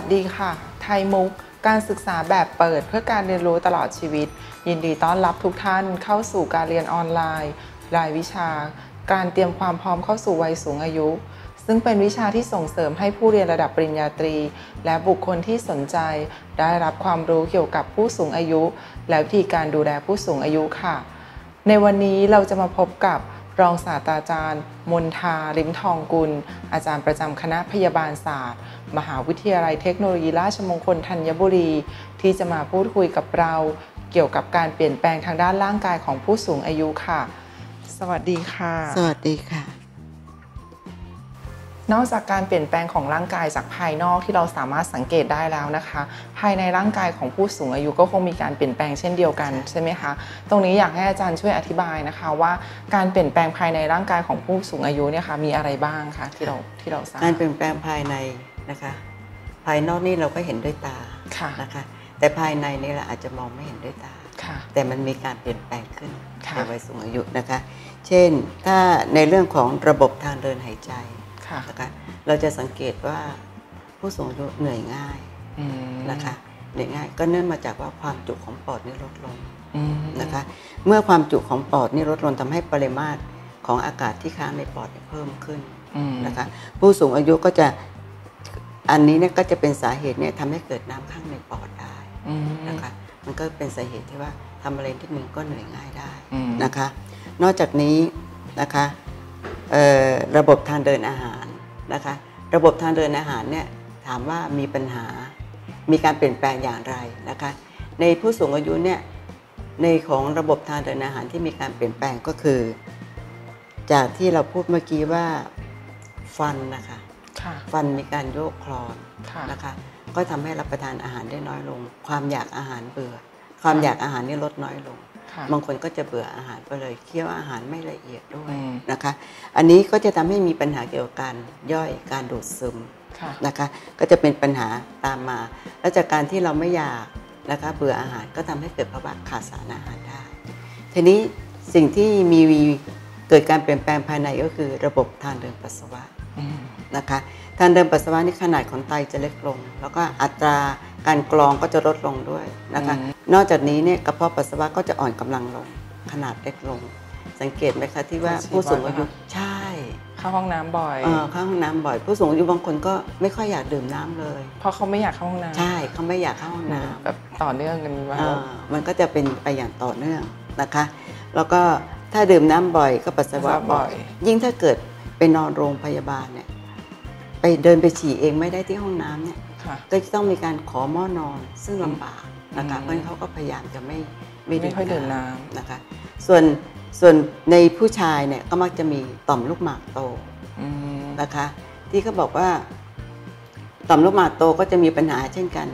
วัสดีค่ะ ไทยมุก การศึกษาแบบเปิดเพื่อการเรียนรู้ตลอดชีวิต ยินดีต้อนรับทุกท่านเข้าสู่การเรียนออนไลน์ รายวิชา การเตรียมความพร้อมเข้าสู่วัยสูงอายุ ซึ่งเป็นวิชาที่ส่งเสริมให้ผู้เรียนระดับปริญญาตรี และบุคคลที่สนใจ ได้รับความรู้เกี่ยวกับผู้สูงอายุ และวิธีการดูแลผู้สูงอายุค่ะ ในวันนี้เราจะมาพบกับ รองศาสตราจารย์ มนทาลิมทองกุล อาจารย์ประจำคณะพยาบาลศาสตร์ มหาวิทยาลัยเทคโนโลยีราชมงคลธัญบุรี ที่จะมาพูดคุยกับเรา เกี่ยวกับการเปลี่ยนแปลงทางด้านร่างกายของผู้สูงอายุค่ะ สวัสดีค่ะ สวัสดีค่ะ นอกจากการเปลี่ยนแปลงของร่างกายจากภายนอกที่เราสามารถสังเกตได้แล้วนะคะ ภายในร่างกายของผู้สูงอายุก็คงมีการเปลี่ยนแปลงเช่นเดียวกันใช่ไหมคะตรงนี้อยากให้อาจารย์ช่วยอธิบายนะคะว่าการเปลี่ยนแปลงภายในร่างกายของผู้สูงอายุเนี่ยค่ะมีอะไรบ้างคะที่เราที่เราทราบการเปลี่ยนแปลงภายในนะคะ ภายนอกนี่เราก็เห็นด้วยตาค่ะนะคะ แต่ภายในนี่เราอาจจะมองไม่เห็นด้วยตาค่ะแต่มันมีการเปลี่ยนแปลงขึ้นค่ะในวัยสูงอายุนะคะ เช่นถ้าในเรื่องของระบบทางเดินหายใจค่ะ นะคะเราจะสังเกตว่าผู้สูงอายุเหนื่อยง่ายอืมนะคะเหนื่อยง่ายก็เนื่องมาจากว่าความจุของปอดนี่ลดลงอืมนะคะเมื่อความจุของปอดนี่ลดลงทำให้ปริมาตรของอากาศที่ค้างในปอดเนี่ยเพิ่มขึ้นอืมนะคะผู้สูงอายุก็จะอันนี้เนี่ยก็จะเป็นสาเหตุเนี่ยทำให้เกิดน้ำข้างในปอดได้อืมนะคะมันก็เป็นสาเหตุที่ว่าทำอะไรนิดนึงก็เหนื่อยง่ายได้อืมนะคะ นอกจากนี้นะคะเอ่อระบบทางเดินอาหาร นะคะ ระบบทางเดินอาหารเนี่ยถามว่ามีปัญหา มีการเปลี่ยนแปลงอย่างไรนะคะ ในผู้สูงอายุเนี่ยในของระบบทางเดินอาหารที่มีการเปลี่ยนแปลงก็คือ จากที่เราพูดเมื่อกี้ว่าฟันนะคะค่ะฟันมีการโยกคลอนค่ะนะคะ ก็ทำให้รับประทานอาหารได้น้อยลง ความอยากอาหารเบื่อ ความอยากอาหารนี่ลดน้อยลงค่ะ บางคนก็จะเบื่ออาหารไปเลยเคี้ยวอาหารไม่ละเอียดด้วยอืมนะคะ อันนี้ก็จะทำให้มีปัญหาเกี่ยวกับการย่อยการดูดซึมค่ะนะคะ ก็จะเป็นปัญหาตามมา และจากการที่เราไม่อยากนะคะเบื่ออาหารก็ทำให้เกิดภาวะขาดสารอาหารได้ ทีนี้สิ่งที่มีเกิดการเปลี่ยนแปลงภายในก็คือระบบทางเดินปัสสาวะอืมนะคะทางเดินปัสสาวะนี่ขนาดของไตจะเล็กลง แล้วก็อัตรา การกรองก็จะลดลงด้วยนะคะ นอกจากนี้เนี่ยกระเพาะปัสสาวะก็จะอ่อนกำลังลง ขนาดเล็กลง สังเกตไหมคะที่ว่าผู้สูงอายุใช่เข้าห้องน้ำบ่อยเออเข้าห้องน้ำบ่อย ผู้สูงอายุบางคนก็ไม่ค่อยอยากดื่มน้ำเลย เพราะเขาไม่อยากเข้าห้องน้ำใช่เขาไม่อยากเข้าห้องน้ำแบบต่อเนื่องกันมาอ่ามันก็จะเป็นไปอย่างต่อเนื่องนะคะ แล้วก็ถ้าดื่มน้ำบ่อยก็ปัสสาวะบ่อย ยิ่งถ้าเกิดไปนอนโรงพยาบาลเนี่ย ไปเดินไปฉี่เองไม่ได้ที่ห้องน้ำเนี่ยค่ะก็จะต้องมีการขอหม้อนอนซึ่งลำบากนะคะอืมเพราะฉะนั้นเขาก็พยายามจะไม่ไม่ค่อยดื่มน้นะคะ ส่วนส่วนในผู้ชายเนี่ยก็มักจะมีต่อมลูกหมากโตอืมนะคะ ที่เขาบอกว่าต่อมลูกหมากโตก็จะมีปัญหาเช่นกัน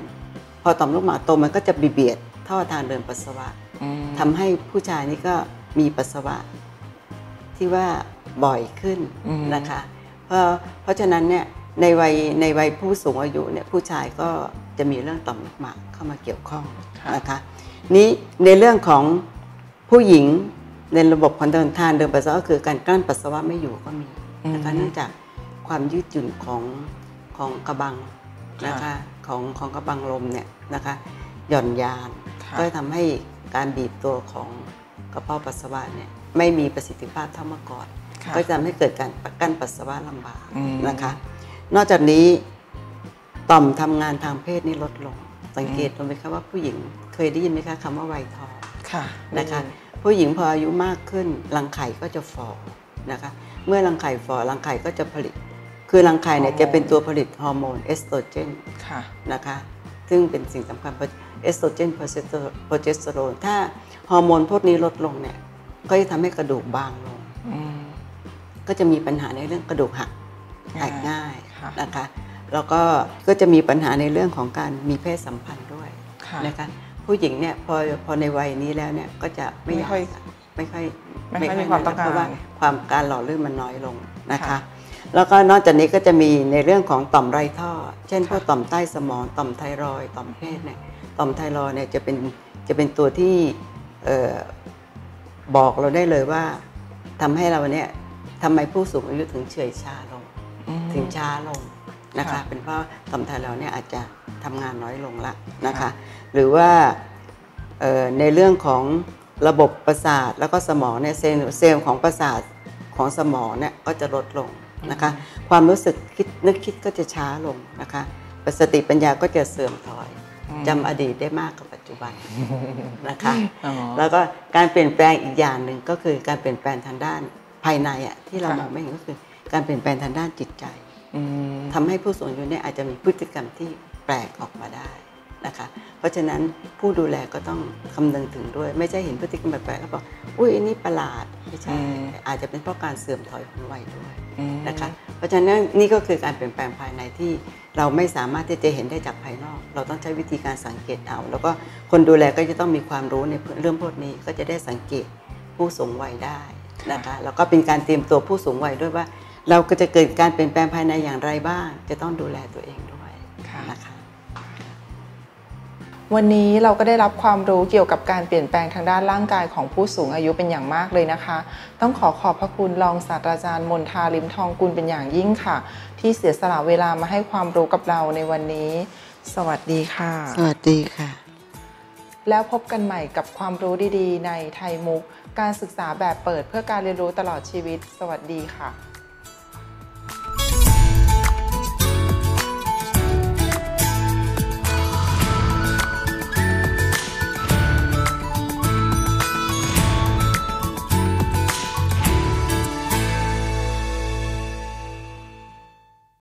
พอต่อมลูกหมากโตมันก็จะบีเบียดท่อทางเดินปัสสาวะอืมทำให้ผู้ชายนี่ก็มีปัสสาวะที่ว่าบ่อยขึ้นอืมนะคะ เพราะเพราะฉะนั้นเนี่ยในวัยในวัยผู้สูงอายุเนี่ยผู้ชายก็จะมีเรื่องต่อมลูกหมากเข้ามาเกี่ยวข้องนะคะนี้ในเรื่องของผู้หญิงในระบบของเดินทางเดินปัสสาวะก็คือการกลั้นปัสสาวะไม่อยู่ก็มีนะคะเนื่องจากความยืดหยุ่นของของกระบังนะคะของของกระบังลมเนี่ยนะคะหย่อนยานค่ะก็ทำให้การบีบตัวของกระเพาะปัสสาวะเนี่ยไม่มีประสิทธิภาพเท่าเมื่อก่อนค่ะ ก็จะทำให้เกิดการกั้นปัสสาวะลำบากอืมนะคะ นอกจากนี้ต่อมทำงานทางเพศนี่ลดลง สังเกตดูไหมคะว่าผู้หญิงเคยได้ยินไหมคะคำว่าวัยทองค่ะนะคะผู้หญิงพออายุมากขึ้นรังไข่ก็จะฝ่อนะคะเมื่อรังไข่ฝ่อรังไข่ก็จะผลิต คือรังไข่เนี่ยจะเป็นตัวผลิตฮอร์โมนเอสโตรเจนค่ะนะคะซึ่งเป็นสิ่งสำคัญเอสโตรเจนโปรเจสเตอโรนถ้าฮอร์โมนพวกนี้ลดลงเนี่ยก็จะทำให้กระดูกบางลงอืม ก็จะมีปัญหาในเรื่องกระดูกหักหักง่ายค่ะนะคะแล้วก็ก็จะมีปัญหาในเรื่องของการมีเพศสัมพันธ์ด้วยค่ะนะคะผู้หญิงเนี่ยพอพอในวัยนี้แล้วเนี่ยก็จะไม่ไม่อยากค่อยไม่ค่อยไม่ค่อยมีความต้องการเพราะว่าความการหล่อลื่นมันน้อยลงนะคะค่ะแล้วก็นอกจากนี้ก็จะมีในเรื่องของต่อมไรท่อ เช่นค่ะพวกต่อมใต้สมองต่อมไทรอยด์ต่อมเพศเนี่ยต่อมไทรอยด์เนี่ยจะเป็นจะเป็นตัวที่เอ่อบอกเราได้เลยว่าทำให้เราเนี่ย ทำไมผู้สูงอายุถึงเฉื่อยชาลงอืมถึงช้าลงนะคะค่ะเป็นเพราะต่อมไทรอยด์เนี่ยอาจจะทำงานน้อยลงละนะคะค่ะหรือว่าเอ่อในเรื่องของระบบประสาทแล้วก็สมองเนี่ยเซลล์เซลล์ของประสาทของสมองเนี่ยก็จะลดลงนะคะ ความรู้สึกคิดนึกคิดก็จะช้าลงนะคะสติปัญญาก็จะเสื่อมถอยอืมจำอดีตได้มากกว่าปัจจุบันนะคะอ๋อแล้วก็การเปลี่ยนแปลงอีกอย่างหนึ่งก็คือการเปลี่ยนแปลงทางด้าน ภายในอะที่เราค่ะมองไม่เห็นก็คือ การเปลี่ยนแปลงทางด้านจิตใจอืมทำให้ผู้สูงอายุเนี่ยอาจจะมีพฤติกรรมที่แปลกออกมาได้นะคะ เพราะฉะนั้นผู้ดูแลก็ต้องคำนึงถึงด้วย ไม่ใช่เห็นพฤติกรรมแปลกๆแล้วบอกอุ้ยอันนี้ประหลาดไม่ใช่แต่อาจจะเป็นเพราะการเสื่อมถอยของวัยด้วยอืมนะคะ เพราะฉะนั้นนี่ก็คือการเปลี่ยนแปลงภายในที่เราไม่สามารถที่จะเห็นได้จากภายนอก เราต้องใช้วิธีการสังเกตเอา แล้วก็คนดูแลก็จะต้องมีความรู้ในเรื่องพวกนี้ก็จะได้สังเกตผู้สูงวัยได้ นะคะแล้วก็เป็นการเตรียมตัวผู้สูงวัยด้วยว่า เราก็จะเกิดการเปลี่ยนแปลงภายในอย่างไรบ้าง จะต้องดูแลตัวเองด้วยค่ะนะคะวันนี้เราก็ได้รับความรู้เกี่ยวกับการเปลี่ยนแปลงทางด้านร่างกายของผู้สูงอายุเป็นอย่างมากเลยนะคะ ต้องขอขอบพระคุณรองศาสตราจารย์มนทาลิมทองกุลเป็นอย่างยิ่งค่ะ ที่เสียสละเวลามาให้ความรู้กับเราในวันนี้ สวัสดีค่ะ สวัสดีค่ะ แล้วพบกันใหม่กับความรู้ดีๆ ในไทยมุก การศึกษาแบบเปิดเพื่อการเรียนรู้ตลอดชีวิต สวัสดีค่ะ